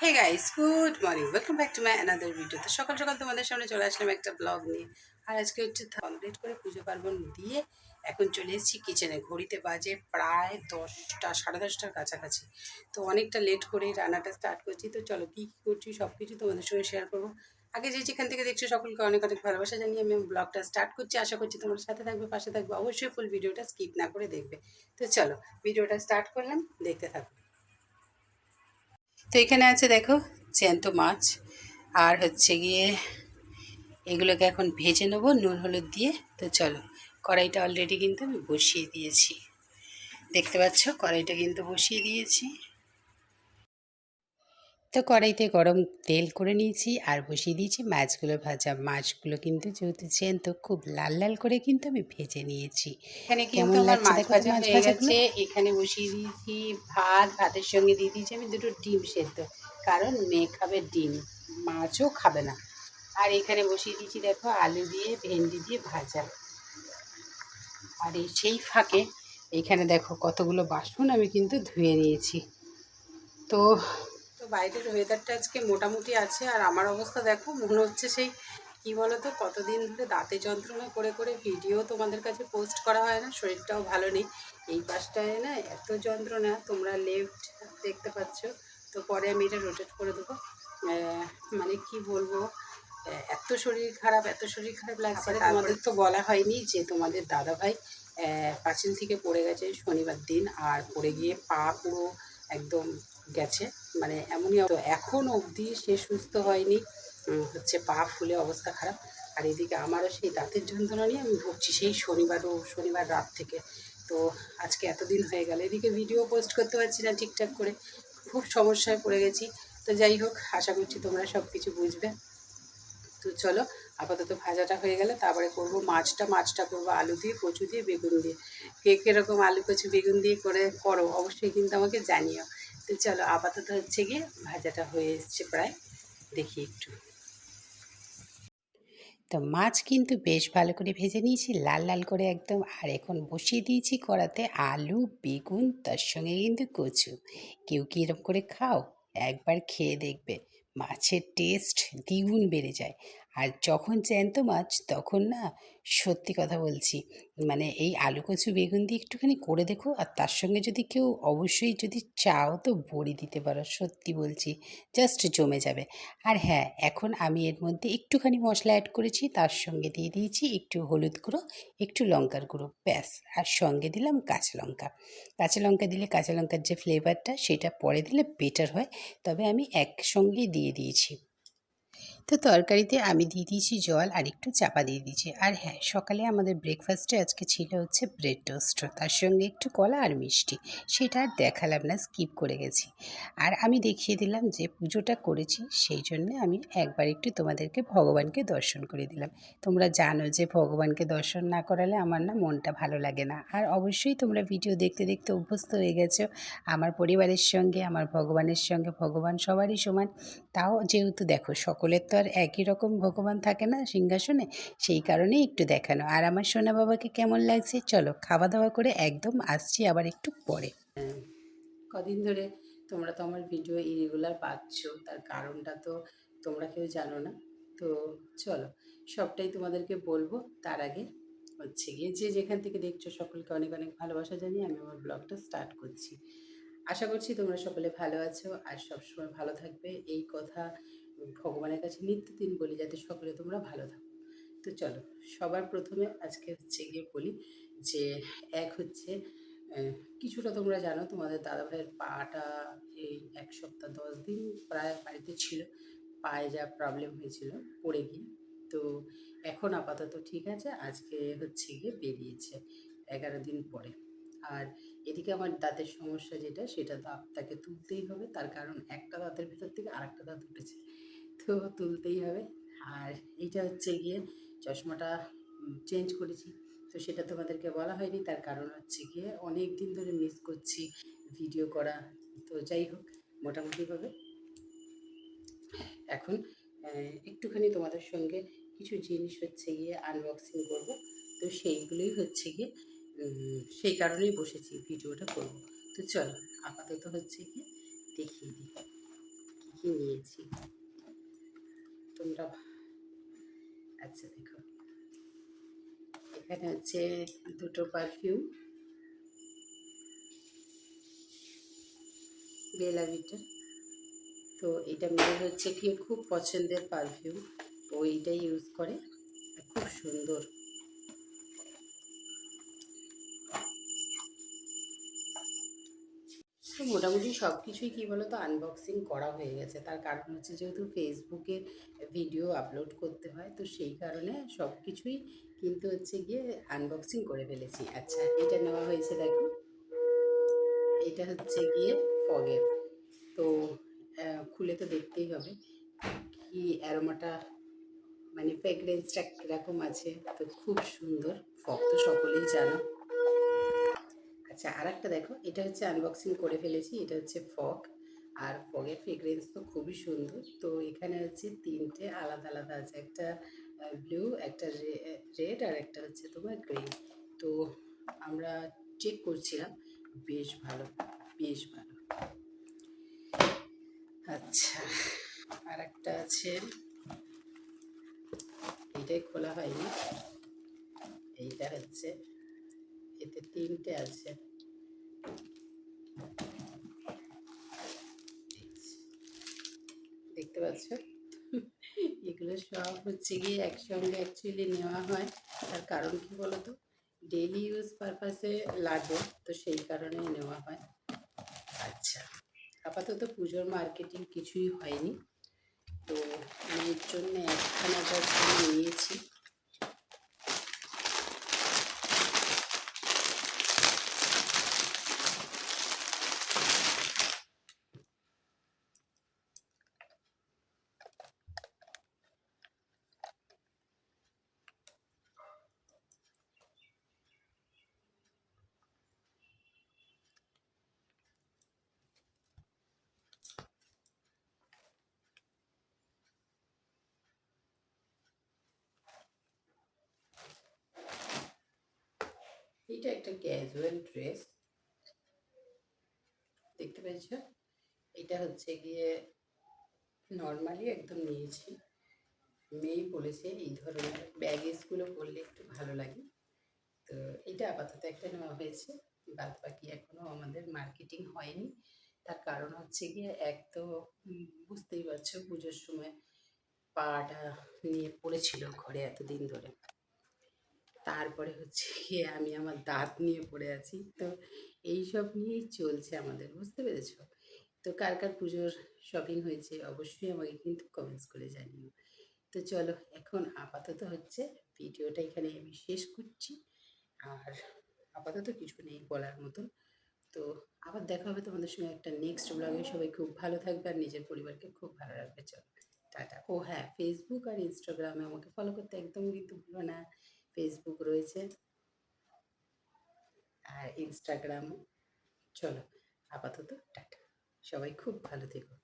Hey guys good morning welcome back to my another video তো সকাল সকাল তোমাদের সামনে চলে আসলাম একটা ব্লগ নিয়ে। আর আজকে হচ্ছে কমপ্লিট করে পুজো পার্বণ দিয়ে এখন চলে এসেছি কিচেনে ঘড়িতে বাজে প্রায় দশটা, সাড়ে দশটার কাছাকাছি। তো অনেকটা লেট করেই রান্নাটা স্টার্ট করছি। তো চলো কী কী করছি সব কিছু তোমাদের সঙ্গে শেয়ার করব। আগে যে যেখান থেকে দেখছ সকলকে অনেক অনেক ভালোবাসা জানিয়ে আমি ব্লগটা স্টার্ট করছি। আশা করছি তোমার সাথে থাকবে, পাশে থাকবে। অবশ্যই ফুল ভিডিওটা স্কিপ না করে দেখবে। তো চলো ভিডিওটা স্টার্ট করলাম। দেখতে থাকো। তো এখানে আছে দেখো জ্যান্ত মাছ। আর হচ্ছে গিয়ে এগুলোকে এখন ভেজে নেব, নুন, হলুদ দিয়ে। তো চলো, কড়াইটা অলরেডি কিন্তু আমি বসিয়ে দিয়েছি। দেখতে পাচ্ছ, কড়াইটা কিন্তু বসিয়ে দিয়েছি। তো কড়াইতে গরম তেল করে নিয়েছি আর বসিয়ে দিয়েছি মাছগুলো ভাজা। মাছগুলো কিন্তু যেহেতু জ্যান্ত খুব লাল লাল করে কিন্তু আমি ভেজে নিয়েছি। এখানে কিন্তু আমার মাছ ভাজা হয়ে গেছে। এখানে বসিয়ে দিয়েছি ভাত। ভাতের সঙ্গে দিয়ে দিয়েছি আমি দুটো ডিম সেদ্ধ। কারণ মেয়ে খাবে ডিম মাছও খাবে না। আর এখানে বসিয়ে দিয়েছি দেখো আলু দিয়ে ভেন্ডি দিয়ে ভাজা। আর এই সেই ফাঁকে এখানে দেখো কতগুলো বাসন আমি কিন্তু ধুয়ে নিয়েছি। তো তো বাইরের ওয়েদারটা আজকে মোটামুটি আছে আর আমার অবস্থা দেখো মনে হচ্ছে সেই কী বলো তো কতদিন ধরে দাঁতে যন্ত্রণা করে করে ভিডিও তোমাদের কাছে পোস্ট করা হয় না শরীরটাও ভালো নেই। এই পাশটায় না এত যন্ত্রণা তোমরা লেফট দেখতে পাচ্ছ তো পরে আমি এটা রোটেট করে দেবো। মানে কি বলব এত শরীর খারাপ এত শরীর খারাপ লাগছে তোমাদের তো বলা হয়নি যে তোমাদের দাদা ভাই পাঁচিল থেকে পড়ে গেছে শনিবার দিন আর পড়ে গিয়ে পা পুরো একদম গেছে। মানে এমনই তো এখন অবধি সে সুস্থ হয়নি। হচ্ছে পা ফুলে অবস্থা খারাপ। আর এদিকে আমারও সেই দাঁতের যন্ত্রণা নিয়ে আমি ভুগছি, সেই শনিবারও শনিবার রাত থেকে। তো আজকে এতদিন হয়ে গেল, এদিকে ভিডিও পোস্ট করতে পারছি না ঠিকঠাক করে। খুব সমস্যায় পড়ে গেছি। তো যাই হোক, আশা করছি তোমরা সব কিছু বুঝবে। তো চলো, আপাতত ভাজাটা হয়ে গেলে। তারপরে করব মাছটা। মাছটা করব আলু দিয়ে, কচু দিয়ে, বেগুন দিয়ে। কে কীরকম আলু কচু, বেগুন দিয়ে করে করো, অবশ্যই কিন্তু আমাকে জানিও। তো চলো আপাতত হচ্ছে গিয়ে ভাজাটা হয়ে এসছে প্রায়। দেখি একটু। তো মাছ কিন্তু বেশ ভালো করে ভেজে নিয়েছি, লাল লাল করে একদম। আর এখন বসিয়ে দিয়েছি কড়াতে আলু, বেগুন, তার সঙ্গে কিন্তু কচু। কেউ কি এরকম করে খাও? একবার খেয়ে দেখবে। মাছের টেস্ট দ্বিগুণ বেড়ে যায়। আর যখন জ্যান্ত মাছ, তখন না সত্যি কথা বলছি মানে এই আলু, কচু, বেগুন দিয়ে একটুখানি করে দেখো, আর তার সঙ্গে যদি কেউ অবশ্যই যদি চাও তো বড়ি দিতে পারো, সত্যি বলছি জাস্ট জমে যাবে। আর হ্যাঁ এখন আমি এর মধ্যে একটুখানি মশলা অ্যাড করেছি, তার সঙ্গে দিয়ে দিয়েছি একটু হলুদ গুঁড়ো, একটু লঙ্কার গুঁড়ো, ব্যাস, আর সঙ্গে দিলাম কাঁচা লঙ্কা। কাঁচা লঙ্কা দিলে কাঁচা লঙ্কার যে ফ্লেভারটা সেটা পরে দিলে বেটার হয়, তবে আমি একসঙ্গেই দিয়ে দিয়েছি। তো তরকারিতে আমি দিয়ে দিয়েছি জল আর একটু চাপা দিয়ে দিয়েছি। আর হ্যাঁ সকালে আমাদের ব্রেকফাস্টে আজকে ছিল হচ্ছে ব্রেড টোস্ট তার সঙ্গে একটু কলা আর মিষ্টি। সেটা আর দেখালাম না স্কিপ করে গেছি। আর আমি দেখিয়ে দিলাম যে পুজোটা করেছি, সেই জন্যে আমি একবার একটু তোমাদেরকে ভগবানকে দর্শন করে দিলাম। তোমরা জানো যে ভগবানকে দর্শন না করালে আমার না মনটা ভালো লাগে না। আর অবশ্যই তোমরা ভিডিও দেখতে দেখতে অভ্যস্ত হয়ে গেছো। আমার পরিবারের সঙ্গে, আমার ভগবানের সঙ্গে, ভগবান সবারই সমান। তাও যেহেতু দেখো, সকলের তো আর একই রকম ভগবান থাকে না সিংহাসনে? সেই কারণেই একটু দেখানো। আর আমার সোনা বাবাকে কেমন লাগছে? চলো খাওয়া দাওয়া করে একদম আসছি আবার একটু পরে। কদিন ধরে তোমরা তো আমার ভিডিও ইরেগুলার পাচ্ছ, তার কারণটা তো তোমরা কেউ জানো না। তো চলো, সবটাই তোমাদেরকে বলব। তার আগে হচ্ছে গিয়ে যে যেখান থেকে দেখছ সকলকে অনেক অনেক ভালোবাসা জানিয়ে আমি আমার ব্লগটা স্টার্ট করছি। আশা করছি তোমরা সকলে ভালো আছো আর সবসময় ভালো থাকবে। এই কথা ভগবানের কাছে নিত্যদিন বলি যাতে সকলে তোমরা ভালো থাকো। তো চলো, সবার প্রথমে আজকে হচ্ছে গিয়ে বলি যে এক হচ্ছে কিছুটা তোমরা জানো, তোমাদের দাদাভাইয়ের পাটা এই এক সপ্তাহ, দশ দিন প্রায় বাড়িতে ছিল, পায়ে যা প্রবলেম হয়েছিল, পড়ে গিয়ে। তো এখন আপাতত ঠিক আছে, আজকে হচ্ছে গিয়ে বেরিয়েছে এগারো দিন পরে। আর এদিকে আমার দাঁতের সমস্যা যেটা, সেটা দাঁত তাকে তুলতেই হবে, তার কারণ একটা দাঁতের ভেতর থেকে আরেকটা দাঁত উঠেছে। তো তুলতেই হবে। আর এইটা হচ্ছে গিয়ে চশমাটা চেঞ্জ করেছি। তো সেটা তোমাদেরকে বলা হয়নি, তার কারণ হচ্ছে গিয়ে অনেক দিন ধরে মিস করছি ভিডিও করা। তো যাই হোক, মোটামুটিভাবে। এখন একটুখানি তোমাদের সঙ্গে কিছু জিনিস হচ্ছে গিয়ে আনবক্সিং করব। তো সেইগুলোই হচ্ছে গিয়ে সেই কারণেই বসেছি ভিডিওটা করব। তো চলো, আপাতত হচ্ছে গিয়ে দেখিয়ে দিই। কী কী নিয়েছি। তোমরা আচ্ছা দেখো। এখানে হচ্ছে দুটো পারফিউম বেলা তো এটা মেয়ের হচ্ছে কি, খুব পছন্দের পারফিউম ও এইটাই ইউজ করে খুব সুন্দর। তো মোটামুটি সব কিছুই কী বলো তো আনবক্সিং করা হয়ে গেছে। তার কারণ হচ্ছে যেহেতু ফেসবুকে ভিডিও আপলোড করতে হয়, তো সেই কারণে সব কিছুই কিন্তু হচ্ছে গিয়ে আনবক্সিং করে ফেলেছি। আচ্ছা এটা নেওয়া হয়েছে দেখো। এটা হচ্ছে গিয়ে ফগের তো খুলে তো দেখতেই হবে কি অ্যারোমাটা মানে ফ্রেগরেন্সটা কীরকম আছে। তো খুব সুন্দর। ফগ তো সকলেই জানো। আচ্ছা আর একটা দেখো, এটা হচ্ছে আনবক্সিং করে ফেলেছি, এটা হচ্ছে ফগ। আর ফগের ফ্রেগরেন্স তো খুবই সুন্দর। তো এখানে হচ্ছে তিনটে আলাদা আলাদা আছে, একটা ব্লু একটা রেড আর একটা হচ্ছে তোমার গ্রিন তো আমরা চেক করছিলাম, বেশ ভালো বেশ ভালো। আচ্ছা আর একটা আছে। এটাই খোলা হয়নি। এইটা হচ্ছে, এতে তিনটে আছে দেখতে পাচ্ছ? এগুলো সব হচ্ছে গিয়ে একসঙ্গে অ্যাকচুয়ালি নেওয়া হয়। তার কারণ কি বলতো? ডেলি ইউজ পারপাসে লাগে, তো সেই কারণেই নেওয়া হয়। আচ্ছা আপাতত পুজোর মার্কেটিং কিছুই হয়নি। তো মেয়ের জন্য একখানা আমি নিয়েছি। এটা একটা ক্যাজুয়াল ড্রেস দেখতে পেয়েছ? এটা হচ্ছে গিয়ে নর্মালি একদম নিয়েছি। মেয়েই বলেছে এই ধরনের ব্যাগেজগুলো পরলে একটু ভালো লাগে। তো এটা আপাতত একটা নেওয়া হয়েছে। বাদ বাকি এখনও আমাদের মার্কেটিং হয়নি। তার কারণ হচ্ছে গিয়ে এক তো বুঝতেই পারছ পুজোর সময় পাটা নিয়ে পড়েছিল ঘরে এতদিন ধরে। তারপরে হচ্ছে গিয়ে আমি আমার দাঁত নিয়ে পড়ে আছি। তো এই সব নিয়েই চলছে আমাদের, বুঝতে পেরেছ? তো কার কার পুজোর শপিং হয়েছে অবশ্যই আমাকে কিন্তু কমেন্টস করে জানিও। তো চলো এখন আপাতত হচ্ছে ভিডিওটা এখানে আমি শেষ করছি। আর আপাতত কিছু নেই বলার মতন। তো আবার দেখা হবে তোমাদের সঙ্গে একটা নেক্সট ব্লগে সবাই খুব ভালো থাকবে আর নিজের পরিবারকে খুব ভালো রাখবে। চলো, টাটা। ও হ্যাঁ ফেসবুক আর ইনস্টাগ্রামে আমাকে ফলো করতে একদম কিন্তু ভুলো না। ফেসবুক রয়েছে। আর ইনস্টাগ্রাম চলো আপাতত টাটা। সবাই খুব ভালো থেকো।